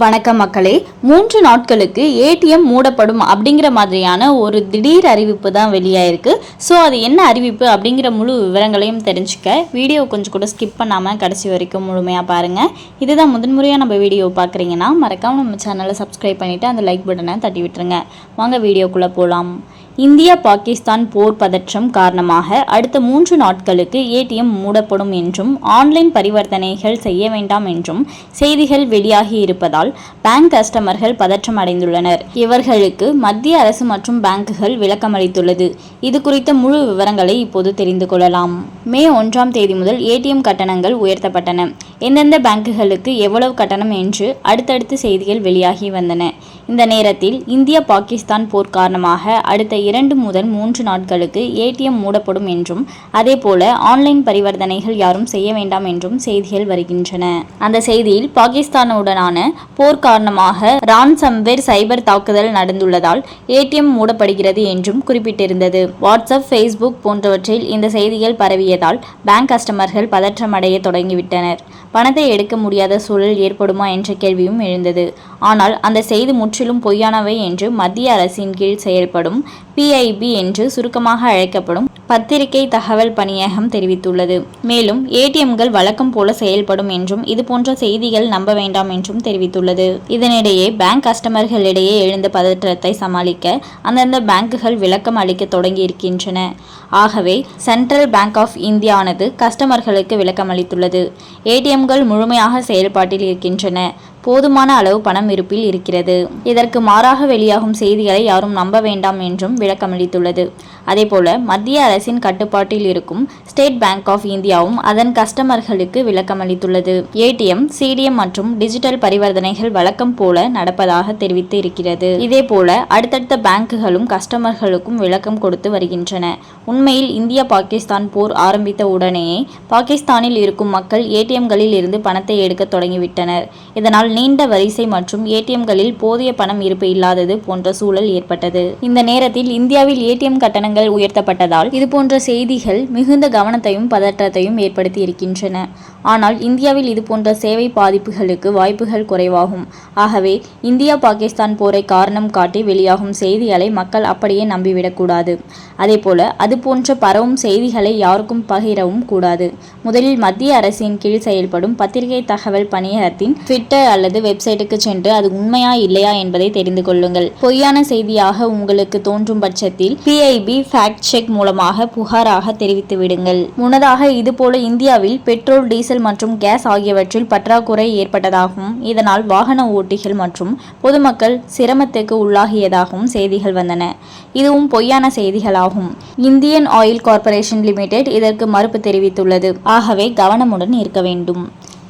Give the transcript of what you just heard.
வணக்கம் மக்களே. மூன்று நாட்களுக்கு ஏடிஎம் மூடப்படும் அப்படிங்கிற மாதிரியான ஒரு திடீர் அறிவிப்பு தான் வெளியாயிருக்கு. ஸோ அது என்ன அறிவிப்பு அப்படிங்கிற முழு விவரங்களையும் தெரிஞ்சுக்க வீடியோ கொஞ்சம் கூட ஸ்கிப் பண்ணாமல் கடைசி வரைக்கும் முழுமையாக பாருங்கள் இதுதான் முதன்முறையாக நம்ம வீடியோ பார்க்குறீங்கன்னா மறக்காமல் நம்ம சேனலை சப்ஸ்கிரைப் பண்ணிவிட்டு அந்த லைக் பட்டனை தட்டி விட்டுருங்க. வாங்க வீடியோக்குள்ளே போகலாம் இந்தியா பாகிஸ்தான் போர் பதற்றம் காரணமாக அடுத்த மூன்று நாட்களுக்கு ஏடிஎம் மூடப்படும் என்றும் ஆன்லைன் பரிவர்த்தனைகள் செய்ய வேண்டாம் என்றும் செய்திகள் வெளியாகி இருப்பதால் பேங்க் கஸ்டமர்கள் பதற்றம் அடைந்துள்ளனர். இவர்களுக்கு மத்திய அரசு மற்றும் பேங்குகள் விளக்கமளித்துள்ளது. இது குறித்த முழு விவரங்களை இப்போது தெரிந்து கொள்ளலாம். மே ஒன்றாம் தேதி முதல் ஏடிஎம் கட்டணங்கள் உயர்த்தப்பட்டன. எந்தெந்த பேங்குகளுக்கு எவ்வளவு கட்டணம் என்று அடுத்தடுத்து செய்திகள் வெளியாகி வந்தன. இந்த நேரத்தில் இந்திய பாகிஸ்தான் போர் காரணமாக அடுத்த இரண்டு முதல் மூன்று நாட்களுக்கு ஏடிஎம் மூடப்படும் என்றும் அதேபோல ஆன்லைன் பரிவர்த்தனைகள் யாரும் செய்ய வேண்டாம் என்றும் செய்திகள் வருகின்றன. அந்த செய்தியில் பாகிஸ்தானுடனான போர் காரணமாக ரான்சம்வேர் சைபர் தாக்குதல் நடந்துள்ளதால் ஏடிஎம் மூடப்படுகிறது என்றும் குறிப்பிட்டிருந்தது. வாட்ஸ்அப் ஃபேஸ்புக் போன்றவற்றில் இந்த செய்திகள் பரவியதால் பேங்க் கஸ்டமர்கள் பதற்றமடைய தொடங்கிவிட்டனர். பணத்தை எடுக்க முடியாத சூழல் ஏற்படுமா என்ற கேள்வியும் எழுந்தது. ஆனால் அந்த செய்தி முற்றிலும் பொய்யானவை என்று மத்திய அரசின் கீழ் செயல்படும் பிஐபி என்று சுருக்கமாக அழைக்கப்படும் பத்திரிகை தகவல் பணியகம் தெரிவித்துள்ளது. மேலும் ஏடிஎம்கள் வழக்கம் போல செயல்படும் என்றும் இதுபோன்ற செய்திகள் நம்ப வேண்டாம் என்றும் தெரிவித்துள்ளது. இதனிடையே பேங்க் கஸ்டமர்களிடையே எழுந்த பதற்றத்தை சமாளிக்க அந்தந்த பேங்குகள் விளக்கம் அளிக்க தொடங்கி இருக்கின்றன ஆகவே சென்ட்ரல் பேங்க் ஆஃப் இந்தியானது கஸ்டமர்களுக்கு விளக்கம் அளித்துள்ளது. ஏடிஎம்கள் முழுமையாக செயல்பாட்டில் இருக்கின்றன. போதுமான அளவு பணம் இருப்பில் இருக்கிறது. இதற்கு மாறாக வெளியாகும் செய்திகளை யாரும் நம்ப வேண்டாம் என்றும் விளக்கமளித்துள்ளது. அதேபோல மத்திய அரசின் கட்டுப்பாட்டில் இருக்கும் ஸ்டேட் பேங்க் ஆஃப் இந்தியாவும் அதன் கஸ்டமர்களுக்கு விளக்கமளித்துள்ளது. ஏடிஎம் சிடிஎம் மற்றும் டிஜிட்டல் பரிவர்த்தனைகள் வழக்கம் போல நடப்பதாக தெரிவித்து இருக்கிறது. இதேபோல அடுத்தடுத்த பேங்குகளும் கஸ்டமர்களுக்கும் விளக்கம் கொடுத்து வருகின்றன. உண்மையில் இந்தியா பாகிஸ்தான் போர் ஆரம்பித்த உடனேயே பாகிஸ்தானில் இருக்கும் மக்கள் ஏடிஎம்களில் இருந்து பணத்தை எடுக்க தொடங்கிவிட்டனர். இதனால் நீண்ட வரிசை மற்றும் ஏடிஎம்களில் போதிய பணம் இருப்பு இல்லாதது போன்ற சூழல் ஏற்பட்டது. இந்த நேரத்தில் இந்தியாவில் ஏடிஎம் கட்டணங்கள் உயர்த்தப்பட்டதால் இதுபோன்ற செய்திகள் மிகுந்த கவனத்தையும் பதற்றத்தையும் ஏற்படுத்தி இருக்கின்றன ஆனால் இந்தியாவில் இதுபோன்ற சேவை பாதிப்புகளுக்கு வாய்ப்புகள் குறைவாகும். ஆகவே இந்தியா பாகிஸ்தான் போரை காரணம் காட்டி வெளியாகும் செய்திகளை மக்கள் அப்படியே நம்பிவிடக்கூடாது அதேபோல அதுபோன்ற பரவும் செய்திகளை யாருக்கும் பகிரவும் கூடாது. முதலில் மத்திய அரசின் கீழ் செயல்படும் பத்திரிகை தகவல் பணியகத்தின் ட்விட்டர் அல்லது வெப்சைட்டுக்கு சென்று அது உண்மையா இல்லையா என்பதை தெரிந்து கொள்ளுங்கள். பொய்யான செய்தியாக உங்களுக்கு தோன்றும் பட்சத்தில் பிஐபி ஃபேக்ட் செக் மூலமாக புகாராக தெரிவித்து விடுங்கள். முன்னதாக இதுபோல இந்தியாவில் பெட்ரோல் டீசல் மற்றும் கேஸ் ஆகியவற்றில் பற்றாக்குறை ஏற்பட்டதாகவும் இதனால் வாகன ஓட்டிகள் மற்றும் பொதுமக்கள் சிரமத்துக்கு உள்ளாகியதாகவும் செய்திகள் வந்தன. இதுவும் பொய்யான செய்திகளாகும். இந்தியன் ஆயில் கார்ப்பரேஷன் லிமிடெட் இதற்கு மறுப்பு தெரிவித்துள்ளது. ஆகவே கவனமுடன் இருக்க வேண்டும்.